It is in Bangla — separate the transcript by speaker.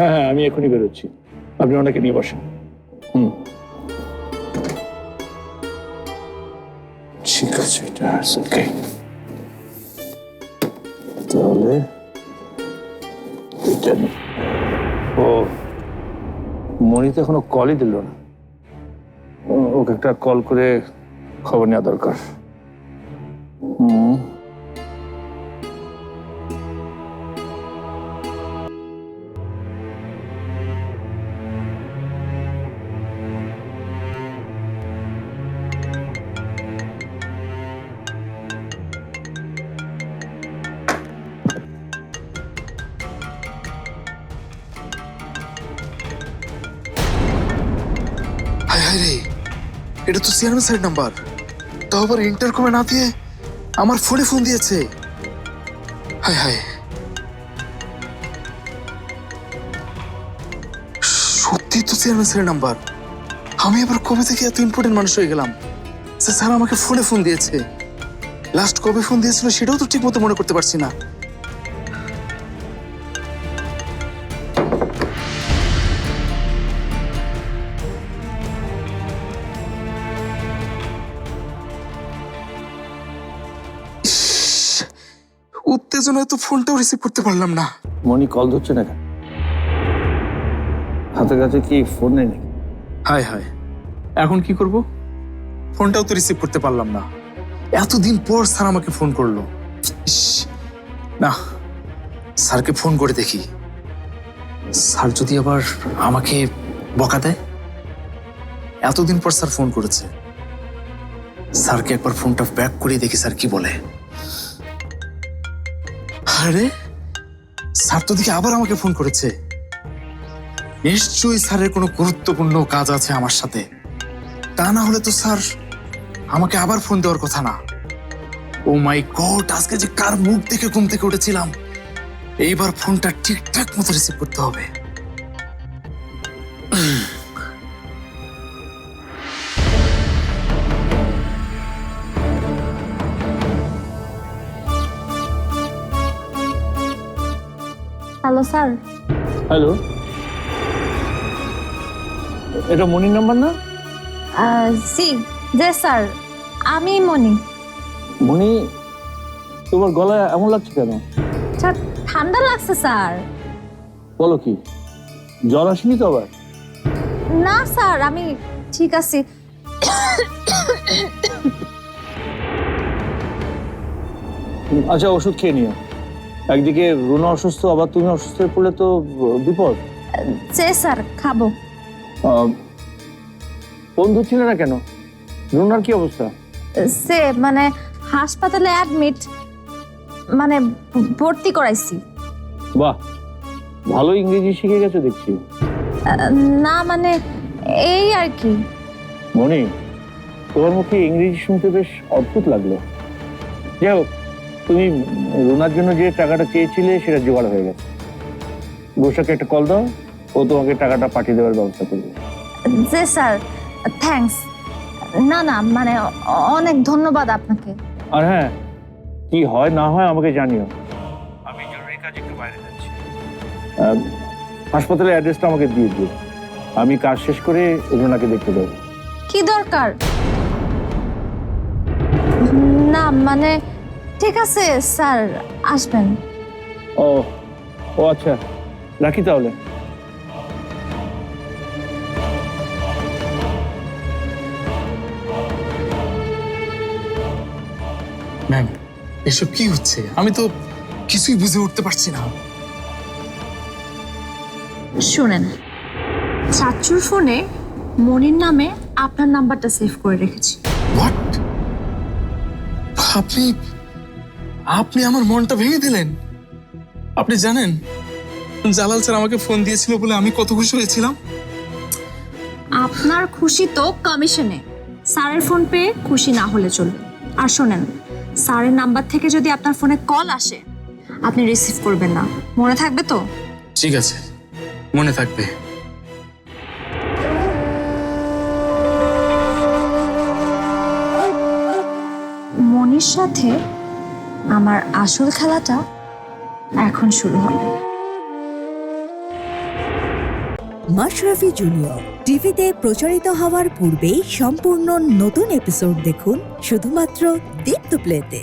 Speaker 1: হ্যাঁ হ্যাঁ আমি এখনই বেরোচ্ছি। আপনি ওনাকে নিয়ে বসেন। হুম। ঠিক আছে, এটা তাহলে ও মনি তো এখনও কলই দিল না। ওকে একটা কল করে খবর নেওয়া দরকার। হুম।
Speaker 2: রে, এটা তো চেয়ারম্যান স্যারের নাম্বার। তাও আবার ইন্টারকমে না দিয়ে আমার ফোনে ফোন দিয়েছে। সত্যি তো চেয়ারম্যান স্যারের নাম্বার। আমি আবার কবে থেকে এত ইম্পর্টেন্ট মানুষ হয়ে গেলাম? স্যার আমাকে ফোনে ফোন দিয়েছে। লাস্ট কবে ফোন দিয়েছিল সেটাও তো ঠিক মতো মনে করতে পারছি না। উত্তেজনায় তো ফোনটাও রিসিভ করতে পারলাম না।
Speaker 1: মনি কল ধরছে না কেন? হাতে কাছে কি ফোন নেই নাকি?
Speaker 2: হায় হায়। এখন কি করব? ফোনটাও তো রিসিভ করতে পারলাম না। এতদিন পর স্যার আমাকে ফোন করল। ইস, না স্যারকে ফোন করে দেখি। স্যার যদি আবার আমাকে বকা দেয়? এতদিন পর স্যার ফোন করেছে। স্যারকে একবার ফোনটা ব্যাক করে দেখি স্যার কি বলে। আরে, স্যার তো দেখি আবার আমাকে ফোন করেছে। নিশ্চয়ই স্যারের কোনো গুরুত্বপূর্ণ কাজ আছে আমার সাথে। তা না হলে তো স্যার আমাকে আবার ফোন দেওয়ার কথা না। ও মাই গড, আজকে যে কার মুখ দেখে ঘুম থেকে উঠেছিলাম। এইবার ফোনটা ঠিকঠাক মতো রিসিভ করতে হবে।
Speaker 3: Hello sir.
Speaker 1: হ্যালো। এটা মনির নাম্বার না?
Speaker 3: জি জে স্যার। আমি মনি।
Speaker 1: মনি তোমার গলায় এমন লাগছে কেন?
Speaker 3: স্যার ঠান্ডা লাগছে স্যার।
Speaker 1: বলো কি? জ্বর আসেনি তো আবার?
Speaker 3: না স্যার আমি ঠিক আছি।
Speaker 1: আচ্ছা ওষুধ খেয়ে নিও। একদিকে রুনা অসুস্থ আবার তুমি অসুস্থ হয়ে পড়লে তো বিপদ।
Speaker 3: জে স্যার খাব।
Speaker 1: বন্ধু ছিল না কেন? রুনার কি অবস্থা?
Speaker 3: সে মানে হাসপাতালে অ্যাডমিট মানে ভর্তি করাইছি।
Speaker 1: বাহ ভালো ইংরেজি শিখে গেছো দেখছি।
Speaker 3: না মানে এই আর কি।
Speaker 1: মনি তোমার মুখে ইংরেজি শুনতে বেশ অদ্ভুত লাগল। যাই হোক তুমি রুনার জন্য যে টাকাটা চেয়েছিলে সেটা জোগাড় হয়ে গেছে। বৈশাখে একটা কল দাও ও তোমাকে টাকাটা পাঠিয়ে দেওয়ার ব্যবস্থা করবে।
Speaker 3: জে স্যার থ্যাঙ্কস না না মানে অনেক ধন্যবাদ আপনাকে।
Speaker 1: আর হ্যাঁ কি হয় না হয় আমাকে জানিও। আমি জরুরি কাজে একটু বাইরে যাচ্ছি। হাসপাতালের অ্যাড্রেসটা আমাকে দিয়ে দিও। আমি কাজ শেষ করে রুনাকে দেখতে দেবো
Speaker 3: কি দরকার? না মানে ঠিক আছে স্যার আসবেন।
Speaker 1: ও ও আচ্ছা রাখি তাহলে।
Speaker 2: ম্যাম এসব কি হচ্ছে? আমি তো কিছুই বুঝে উঠতে পারছি না।
Speaker 4: শুনেন চাচুর ফোনে মনির নামে আপনার নাম্বারটা সেভ করে রেখেছি।
Speaker 2: হোয়াট আপনি আপনি আমার মনটা ভেঙে দিলেন। আপনি জানেন জালাল স্যার আমাকে ফোন দিয়েছিল বলে আমি কত খুশি হয়েছিলাম।
Speaker 4: আপনার খুশি তো কমিশনে। স্যারের ফোন পেয়ে খুশি না হলে চলবে। আর শোনেন স্যারের নাম্বার থেকে যদি আপনার ফোনে কল আসে আপনি রিসিভ করবেন না। মনে থাকবে তো?
Speaker 2: ঠিক আছে মনে থাকবে।
Speaker 4: মনির সাথে আমার আসল খেলাটা এখন শুরু হবে।
Speaker 5: মাশরাফি জুনিয়র টিভিতে প্রচারিত হওয়ার পূর্বেই সম্পূর্ণ নতুন এপিসোড দেখুন শুধুমাত্র দীপ্ত প্লেতে।